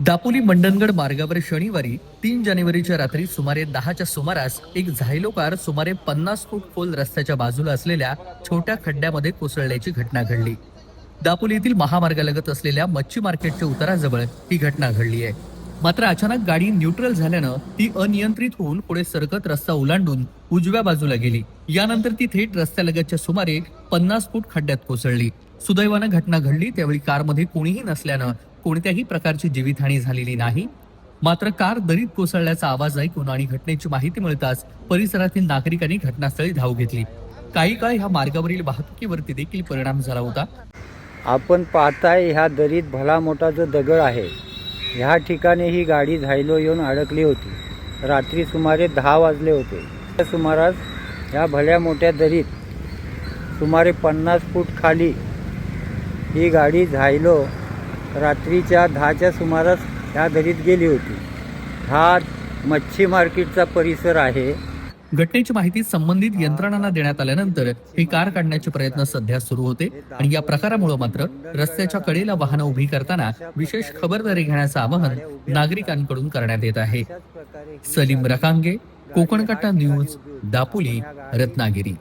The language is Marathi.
दापोली मंडणगड मार्गावर शनिवारी तीन जानेवारीच्या रात्री सुमारे दहाच्या सुमारास एक झायलो कार सुमारे पन्नास फूट खोल रस्त्याच्या बाजूला असलेल्या छोट्या खड्ड्यामध्ये कोसळल्याची घटना घडली. दापोली येथील महामार्गालगत असलेल्या मच्छी मार्केटच्या उताराजवळ ही घटना घडली आहे. मात्र अचानक गाडी न्यूट्रल झाल्यानं ती अनियंत्रित होऊन पुढे सरकत रस्ता ओलांडून उजव्या बाजूला गेली. यानंतर ती थेट रस्त्यालगतच्या सुमारे पन्नास फूट खड्ड्यात कोसळली. सुदैवानं घटना घडली त्यावेळी कारमध्ये कोणीही नसल्यानं कोणत्याही प्रकारची जीवितहानी झालेली नाही. मात्र कार दरीत कोसळल्याचा आवाज ऐकून आणि घटनेची माहिती मिळताच परिसरातील नागरिकांनी घटनास्थळी धाव घेतली. काही काळ ह्या मार्गावरील वाहतुकीवरती देखील परिणाम झाला होता. आपण पाहताय ह्या दरीत भला मोठा जो दगड आहे ह्या ठिकाणी ही गाडी झायलो येऊन अडकली होती. रात्री सुमारे दहा वाजले होते. त्या सुमारास ह्या भल्या मोठ्या दरीत सुमारे पन्नास फूट खाली ही गाडी झायलो रात्रीच्या दहाच्या सुमारास ह्या दरीत गेली होती. हा मच्छी मार्केटचा परिसर आहे. घटनेची माहिती संबंधित यंत्रणांना देण्यात आल्यानंतर ही कार काढण्याचे प्रयत्न सध्या सुरू होते आणि या प्रकारामुळे मात्र रस्त्याच्या कडेला वाहनं उभी करताना विशेष खबरदारी घेण्याचं आवाहन नागरिकांकडून करण्यात येत आहे. सलीम रकांगे कोकणकट्टा न्यूज दापोली रत्नागिरी.